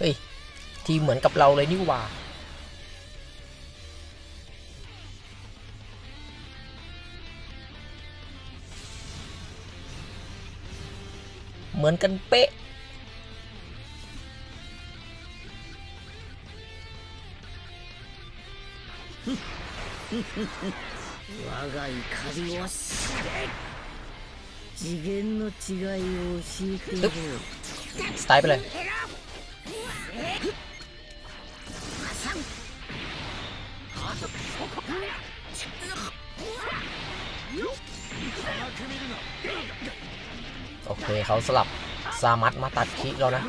เฮ้ย ทีมเหมือนกับเราเลยนี่หว่า เหมือนกันเป๊ะ 我が怒りを知れ次元の違いを教えてやろう สไตล์ไ โอเคเขาสลับซามัดมาตัดคิแล้วนะ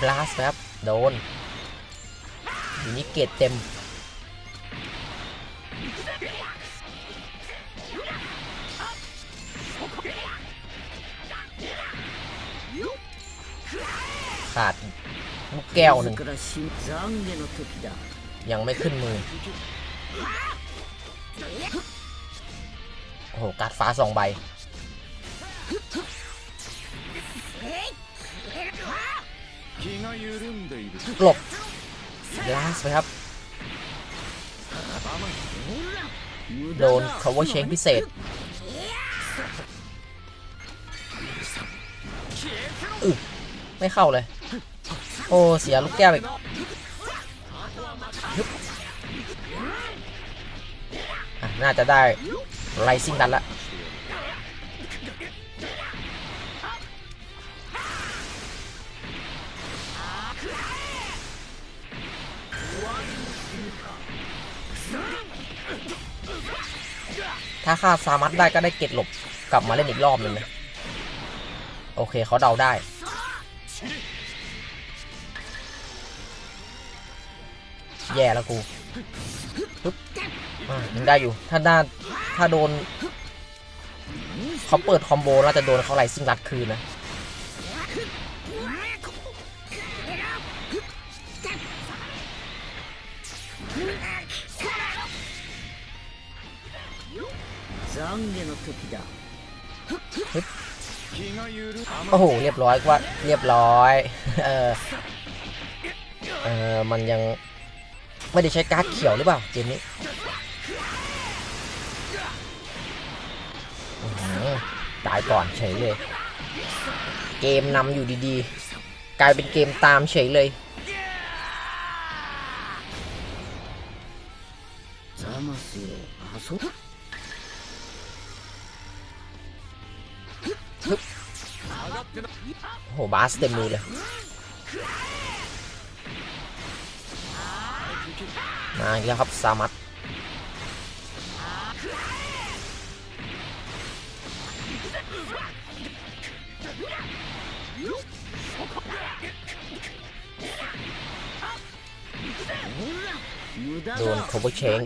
บลาสครับ โดนอยู่นี่เกตเต็ม ขาดลูกแก้วหนึ่งยังไม่ขึ้นมือ โอ้โหกัดฟ้าสองใบ หลบลาสไปครับ โดน cover change พิเศษอุไม่เข้าเลย โอ้ เสียลูกแก้วอีกน่าจะได้ไรซิ่งดันละถ้าฆ่าซามัสได้ก็ได้เก็ดหลบกลับมาเล่นอีกรอบหนึ่งนะโอเคเขาเดาได้ แย่แล้วกูปึ๊บยังได้อยู่ ถ้าได้ถ้าโดนเขาเปิดคอมโบน่าจะโดนเขาไหลซึ่งรัดคืนนะโอ้โห เรียบร้อยว่า เรียบร้อย เออ เออ มันยัง ไม่ได้ใช้การ์ดเขียวหรือเปล่าเกมนี้ตายก่อนเฉยเลย เกมนำอยู่ดีๆ กลายเป็นเกมตามเฉยเลยโอ้โหบาสเต็มมือเลย มาอีกแล้วครับซามัตโดนคอมโบเชง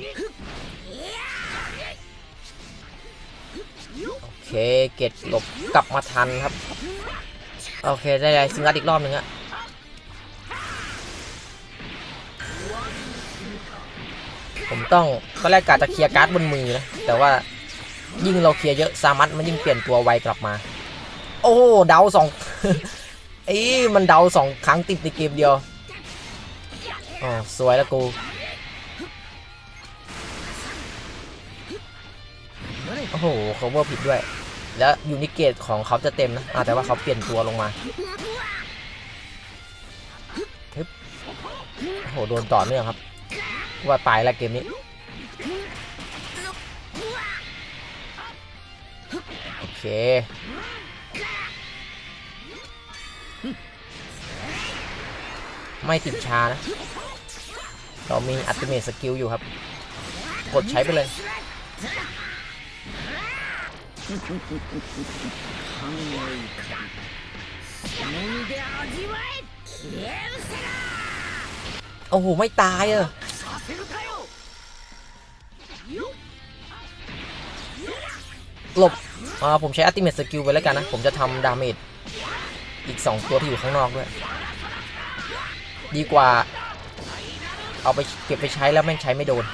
โอเค เกตหลบกลับมาทันครับ โอเค ได้ซิงค์อัดอีกรอบหนึ่งอะ ผมต้องตอนแรกกะจะเคลียร์การ์ดบนมือนะแต่ว่ายิ่งเราเคลียร์เยอะซามัตมันยิ่งเปลี่ยนตัวไวกลับมา โอ้เดาสองเอ้มันเดาสองครั้งติดในเกมเดียวอ๋อสวยแล้วกูโอ้โห cover ผิดด้วย แล้วยูนิเกตของเขาจะเต็มนะแต่ว่าเขาเปลี่ยนตัวลงมาโอ้โหโดนต่อเนื่องครับ ว่าตายแล้วเกมนี้โอเคไม่ติดชานะ เรามีอัติเมตสกิลอยู่ครับ กดใช้ไปเลย โอ้โห ไม่ตายอะ หลบผมใช้อัติเมตสกิลไปแล้วกันนะ ผมจะทำดาเมจอีก 2 ตัวที่อยู่ข้างนอกด้วย ดีกว่า เอาไปเก็บไปใช้แล้วแม่งใช้ไม่โดน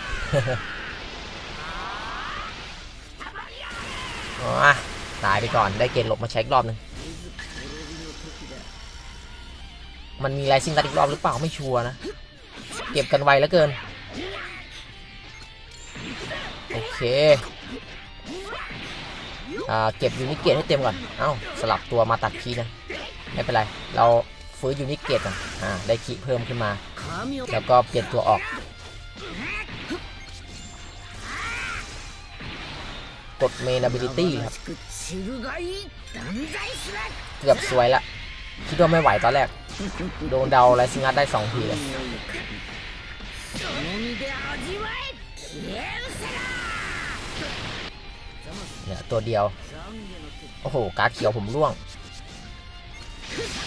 ตายไปก่อนได้เกณฑ์หลบมาเช็ครอบหนึ่งมันมีไรซิ่งตัดอีกรอบหรือเปล่าไม่ชัวร์นะ เก็บกันไวเหล้วเกิน เคอ่าเก็บยูนิเกตให้เต็มก่อน เอ้าสลับตัวมาตัดคีนะ ไม่เป็นไร เราฟื้นยูนิเกตก่อน อ่า ได้คีเพิ่มขึ้นมา แล้วก็เปลี่ยนตัวออก กดเมนาบิลิตี้ครับ เกือบสวยละ คิดว่าไม่ไหวตอนแรก โดนเดาไรซิงัสได้สองทีเลย นี่ยตัวเดียว โอ้โหกาเขียวผมร่วง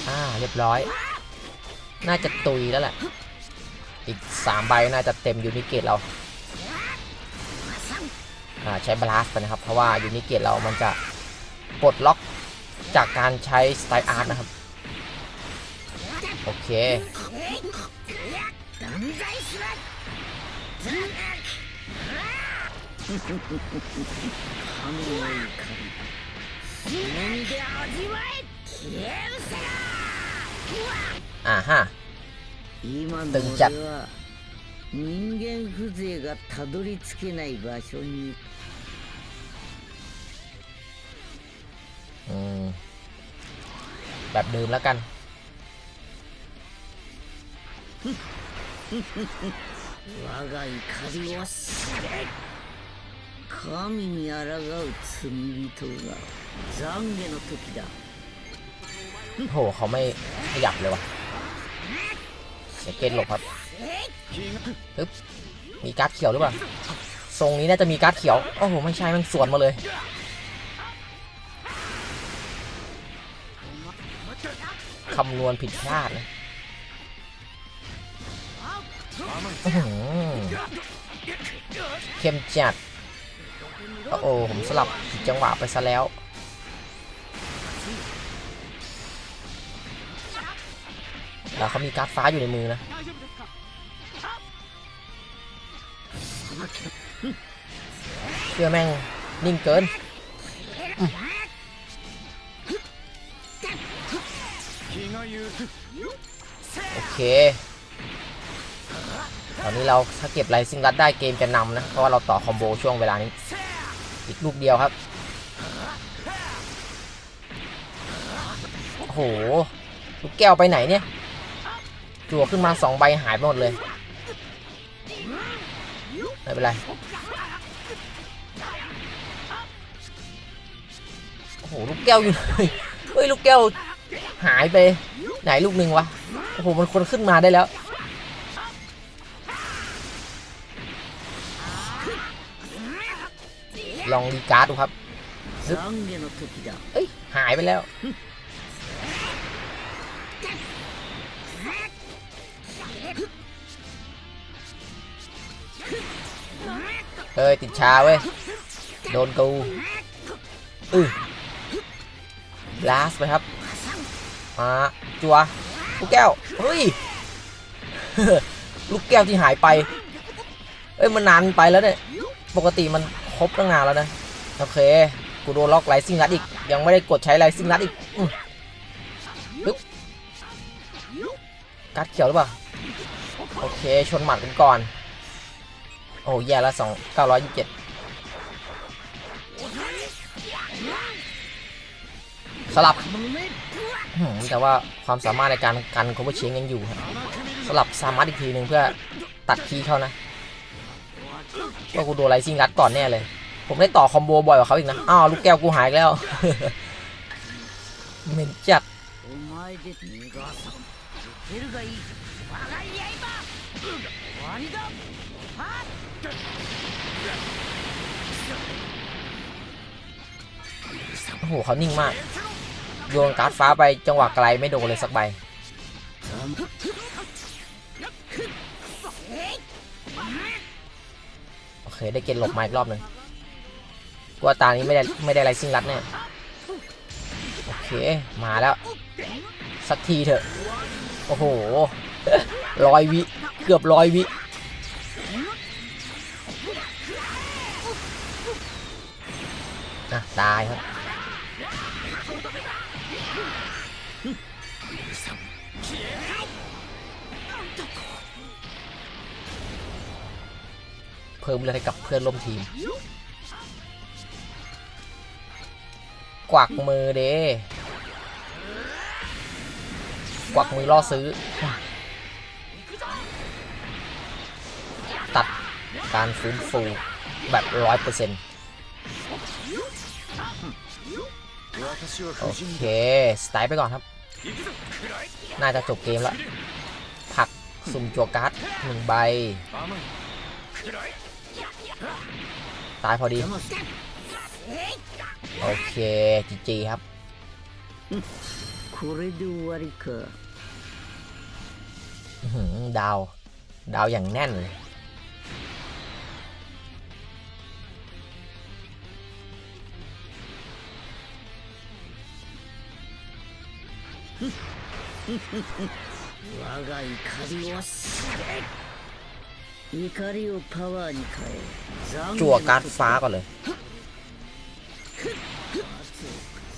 อ่าเรียบร้อย น่าจะตุยแล้วแหละ อีกสามใบน่าจะเต็มยูนิเกตเราใช้บลัสไปนะครับ เพราะว่ายูนิเกตเรามันจะปลดล็อกจากการใช้สไตล์อาร์ตนะครับ โอเค 神の怒りその身で味わえ消え失せろ อ่าฮะ 今のตึงจัด 俺は人間風情がたどり着けない場所に อืม แบบเดิมแล้วกัน 我が怒りを知れ 神に抗う罪人が懺悔の時だ โอ้โห เขาไม่ขยับเลยว่ะเดี๋ยวเกตหลบครับ 気が มีการ์ดเขียวหรือเปล่า ทรงนี้น่าจะมีการ์ดเขียว โอ้โห ไม่ใช่ มันสวนมาเลย คำนวณผิดพลาดนะอื้อหือเข้มจัด โอ้โหผมสลับผิดจังหวะไปซะแล้ว แล้วเขามีการ์ดฟ้าอยู่ในมือนะ เชื่อแม่งนิ่งเกิน โอเค ตอนนี้เราถ้าเก็บไรซิงรัดได้เกมจะนำนะ เพราะว่าเราต่อคอมโบช่วงเวลานี้ อีกลูกเดียวครับ โอ้โห ลูกแก้วไปไหนเนี่ย จั่วขึ้นมาสองใบหายไปหมดเลย ไม่เป็นไร โอ้โห ลูกแก้วอยู่ไหนเฮ้ย ลูกแก้วหายไป ไหนลูกหนึ่งวะ โอ้โห มันคนขึ้นมาได้แล้ว ลองรีการ์ดดูครับเอ้ยหายไปแล้ว เฮ้ย ติดชาเว้ย โดนกูอือลาสไปครับ มาจัวลูกแก้ว เฮ้ย ลูกแก้วที่หายไป เอ้ย มันนานไปแล้วเนี่ย ปกติมัน ครบตั้งนานแล้วนะ โอเค กูโดนล็อกไลซิ่งรัดอีก ยังไม่ได้กดใช้ไลซิ่งรัดอีกอปึ๊บการ์ดเขียวหรือเปล่า โอเค ชนหมัดกันก่อน โอ้แย่ละสองเก้าร้อยยี่สิบเจ็ดสลับ แต่ว่าความสามารถในการกันคอมเบเชงยังอยู่ สลับสามารถอีกทีหนึ่งเพื่อตัดคีเขานะ ว่ากูโดนไลซิ่งรัดก่อนแน่เลย ผมได้ต่อคอมโบบ่อยกว่าเขาอีกนะ อ้าวลูกแก้วกูหายแล้ว เหม็นจัดโอ้โหเขานิ่งมาก โยนการ์ดฟ้าไปจังหวะไกลไม่โดนเลยสักใบ เคได้เกณฑ์หลบมาอีกรอบหนึ่งกลัวตานี้ไม่ได้ไม่ได้ไรซิงรัดแน่โอเคมาแล้ว สักทีเถอะ โอ้โหร้อยวิ เกือบร้อยวิ อะ ตายครับ เพิ่มเลือดให้กับเพื่อนร่วมทีม กวักมือเด้กวักมือล่อซื้อ ตัดการฟื้นฟูแบบร้อยเปอร์เซ็นต์โอเค สไตล์ไปก่อนครับ น่าจะจบเกมแล้ว ผักสุ่มจัวการ์ดหนึ่งใบ ตายพอดี 邪魔す โอเคจีจีครับ これで終わりか อื้อหือดาว ดาวอย่างแน่นเลย 我が怒りを知れ怒りをパワーに変え จั่วการ์ดฟ้าก่อนเลย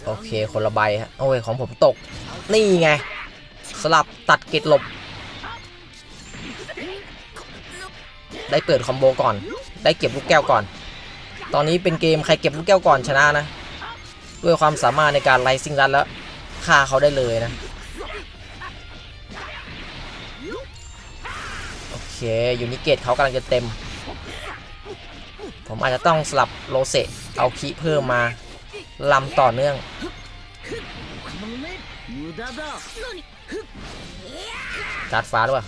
โอเค คนละใบฮะ โอ้ย ของผมตก นี่ไง สลับตัดเกตหลบ ได้เปิดคอมโบก่อน ได้เก็บลูกแก้วก่อน ตอนนี้เป็นเกมใครเก็บลูกแก้วก่อนชนะนะ ด้วยความสามารถในการไลซิงรันแล้วฆ่าเขาได้เลยนะ โอเค ยูนิเกตเขากำลังจะเต็ม ผมอาจจะต้องสลับโลเซเอาคีเพิ่มมาลำต่อเนื่อง การ์ดฟ้าด้วย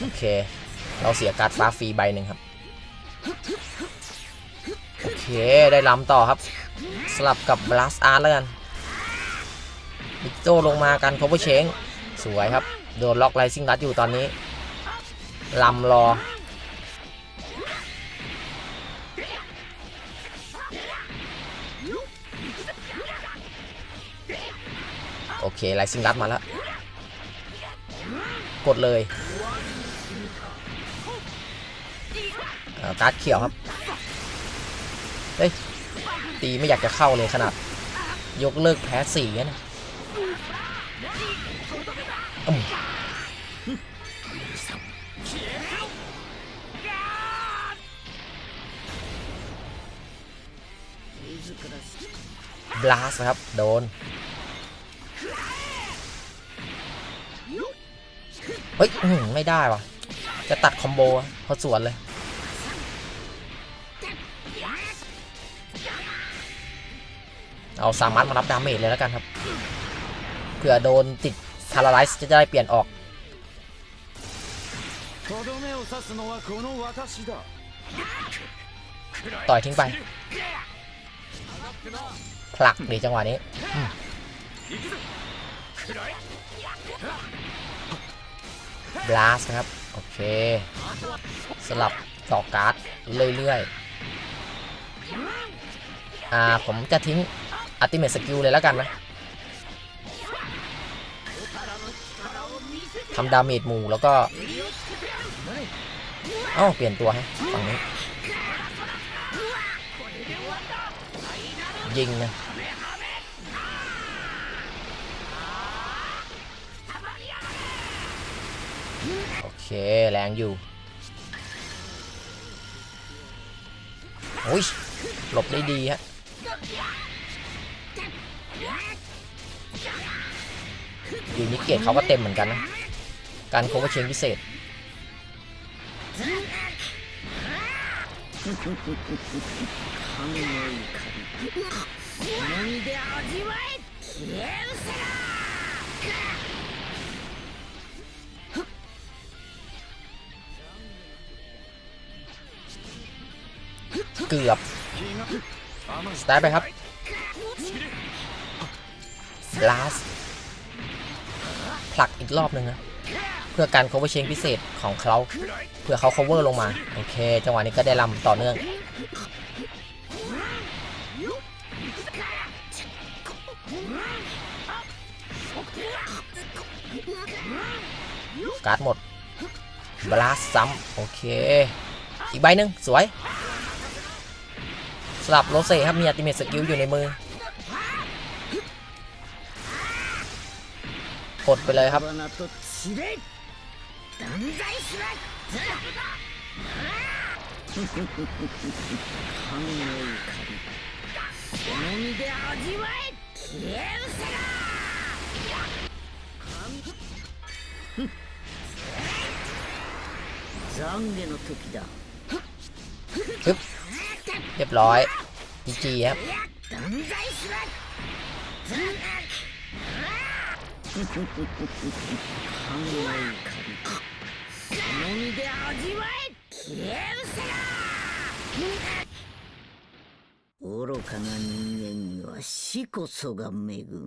โอเค เราเสียการ์ดฟ้าฟรีใบหนึ่งครับ โอเค ได้ล้ำต่อครับ สลับกับบลัสอาร์แล้วกันบิโตลงมากันโคเวอร์เช้งสวยครับ โดนล็อกไลซิ่งรัดอยู่ตอนนี้ลำรอ โอเคไลซิงรัดมาแล้ว กดเลยการ์ดเขียวครับ เฮ้ย ตีไม่อยากจะเข้าเลยขนาด ยกเลิกแพ้สี่นะอืมบลาสครับ โดน เฮ้ยไม่ได้วะจะตัดคอมโบพอาสวนเลย เอาสามารถมารับดาเมจเลยแล้วกันครับเผื่อโดนติดพาราไลซ์จะได้เปลี่ยนออกต่อยทิ้งไป ผลักดีจังหวะนี้ บลาสนะครับ โอเค สลับต่อการ์ดเรื่อยๆ อ่า ผมจะทิ้งอัติเม e สกิลเลยแล้วกันนะทำดาเมจหมู่แล้วก็ เอ้า เปลี่ยนตัวให้ฝั่งนี้ ยิงนะ เค แรงอยู่โอ้ยหลบได้ดีฮะยูนิเกตเขาก็เต็มเหมือนกันนะ การโคเวอร์เชงพิเศษือบสไตล์ไปครับลาสผลักอีกรอบหนึ่งนะเพื่อการ cover change พิเศษของเขาเพื่อเขา cover ลงมา โอเค จังหวะนี้ก็ได้ลำต่อเนื่อง การ์ดหมดบลาสซ้ำโอเค อีกใบหนึ่งสวย สลับโรเซ่ครับมีอัติเมตสกิลอยู่ในมือ กดไปเลยครับ 花と散れ断罪しろ神の怒りその身で味わえ消え失せろ神懺悔の時だ ปึ๊บ เรียบร้อยจีจีครับ 断罪しろ神の怒りその身で味わえ消え失せろ愚かな人間には死こそが恵み